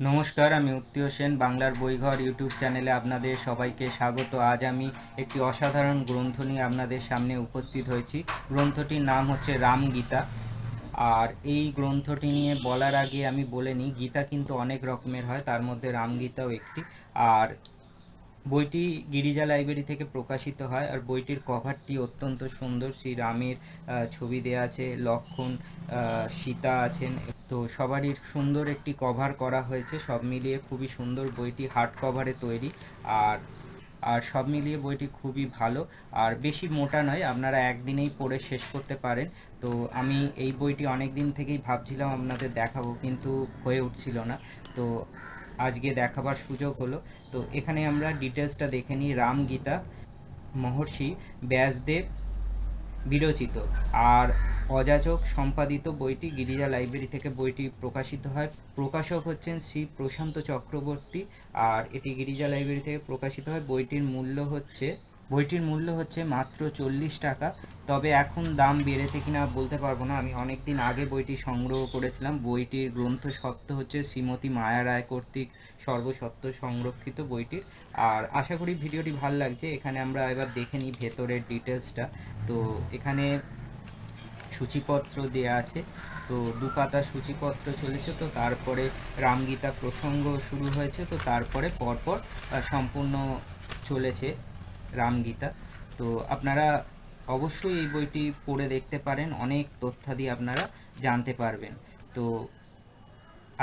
নমস্কার, আমি উত্তীয় সেন, বাংলার বইঘর ইউটিউব চ্যানেলে আপনাদের সবাইকে স্বাগত। আজ আমি একটি অসাধারণ গ্রন্থ নিয়ে আপনাদের সামনে উপস্থিত হয়েছি। গ্রন্থটির নাম হচ্ছে রামগীতা। আর এই গ্রন্থটি নিয়ে বলার আগে আমি বলে নিই, গীতা কিন্তু অনেক রকমের হয়, তার মধ্যে রামগীতাও একটি। আর বইটি গিরিজা লাইব্রেরি থেকে প্রকাশিত হয় আর বইটির কভারটি অত্যন্ত সুন্দর। শ্রী রামের ছবি দেওয়া আছে, লক্ষণ সীতা আছেন। তো সবারই সুন্দর একটি কভার করা হয়েছে। সব মিলিয়ে খুবই সুন্দর বইটি হার্ড কভারে তৈরি। আর আর সব মিলিয়ে বইটি খুবই ভালো। আর বেশি মোটা নয়, আপনারা একদিনেই পড়ে শেষ করতে পারেন। তো আমি এই বইটি অনেক দিন থেকেই ভাবছিলাম আপনাদের দেখাবো, কিন্তু হয়ে উঠছিল না। তো আজকে দেখাবার সুযোগ হলো। তো এখানে আমরা ডিটেলসটা দেখে নিই। রামগীতা মহর্ষি ব্যাসদেব বিরচিত। আর অযাচক সম্পাদিত বইটি গিরিজা লাইব্রেরি থেকে বইটি প্রকাশিত হয়। প্রকাশক হচ্ছেন শ্রী প্রশান্ত চক্রবর্তী। আর এটি গিরিজা লাইব্রেরি থেকে প্রকাশিত হয়। বইটির মূল্য হচ্ছে বইটির মূল্য হচ্ছে মাত্র চল্লিশ টাকা। তবে এখন দাম বেড়েছে কিনা বলতে পারব না। আমি অনেক দিন আগে বইটি সংগ্রহ করেছিলাম। বইটির গ্রন্থ সত্ত্ব হচ্ছে শ্রীমতী মায়া রায় কর্তৃক সর্বসত্ত্ব সংরক্ষিত বইটির। আর আশা করি ভিডিওটি ভালো লাগছে। এখানে আমরা এবার দেখে নিই ভেতরের ডিটেলসটা তো এখানে সূচিপত্র দেয়া আছে। তো দু পাতা সূচিপত্র চলেছে। তো তারপরে রামগীতা প্রসঙ্গ শুরু হয়েছে। তো তারপরে পরপর সম্পূর্ণ চলেছে। রামগীতা। তো আপনারা অবশ্যই এই বইটি পড়ে দেখতে পারেন, অনেক তথ্যাদি আপনারা জানতে পারবেন। তো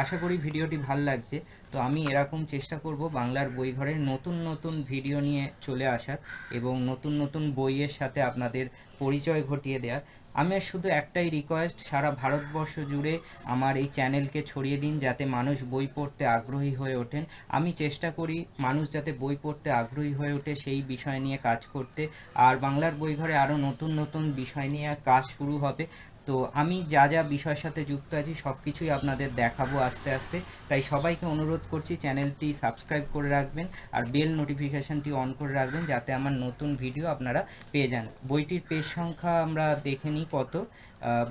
আশা করি ভিডিওটি ভালো লাগছে। তো আমি এরকম চেষ্টা করব বাংলার বই ঘরের নতুন নতুন ভিডিও নিয়ে চলে আসার এবং নতুন নতুন বইয়ের সাথে আপনাদের পরিচয় ঘটিয়ে দেওয়ার। আমি শুধু একটাই রিকোয়েস্ট সারা ভারতবর্ষ জুড়ে আমার এই চ্যানেলকে ছড়িয়ে দিন যাতে মানুষ বই পড়তে আগ্রহী হয়ে ওঠেন। আমি চেষ্টা করি মানুষ যাতে বই পড়তে আগ্রহী হয়ে ওঠে সেই বিষয় নিয়ে কাজ করতে। আর বাংলার বই ঘরে আরও নতুন নতুন বিষয় নিয়ে কাজ শুরু হবে। তো আমি যা যা বিষয়ের সাথে যুক্ত আছি সব কিছুই আপনাদের দেখাবো আস্তে আস্তে। তাই সবাইকে অনুরোধ করছি চ্যানেলটি সাবস্ক্রাইব করে রাখবেন আর বেল নোটিফিকেশানটি অন করে রাখবেন যাতে আমার নতুন ভিডিও আপনারা পেয়ে যান। বইটির পেজ সংখ্যা আমরা দেখে নিই কত।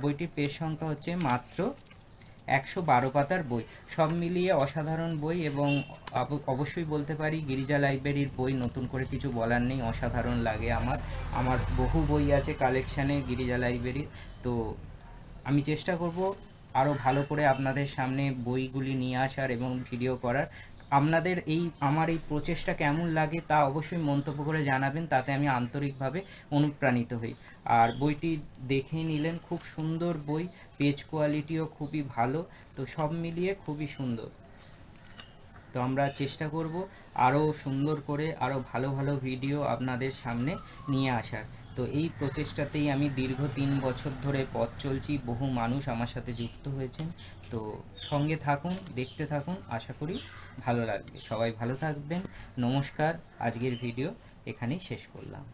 বইটির পেজ সংখ্যা হচ্ছে মাত্র একশো বারো পাতার বই। সব মিলিয়ে অসাধারণ বই এবং অবশ্যই বলতে পারি গিরিজা লাইব্রেরির বই নতুন করে কিছু বলার নেই, অসাধারণ লাগে আমার। আমার বহু বই আছে কালেকশানে গিরিজা লাইব্রেরির। তো আমি চেষ্টা করব আরও ভালো করে আপনাদের সামনে বইগুলি নিয়ে আসার এবং ভিডিও করার। আপনাদের এই, আমার এই প্রচেষ্টা কেমন লাগে তা অবশ্যই মন্তব্য করে জানাবেন, তাতে আমি আন্তরিকভাবে অনুপ্রাণিত হই। আর বইটি দেখে নিলেন, খুব সুন্দর বই, পেজ কোয়ালিটিও খুবই ভালো, তো সব মিলিয়ে খুবই সুন্দর। তো আমরা চেষ্টা করব আরও সুন্দর করে আরও ভালো ভালো ভিডিও আপনাদের সামনে নিয়ে আসার। তো এই প্রচেষ্টাতেই আমি দীর্ঘ তিন বছর ধরে পথ চলছি, বহু মানুষ আমার সাথে যুক্ত হয়েছেন। তো সঙ্গে থাকুন, দেখতে থাকুন, আশা করি ভালো লাগবে। সবাই ভালো থাকবেন। নমস্কার, আজকের ভিডিও এখানেই শেষ করলাম।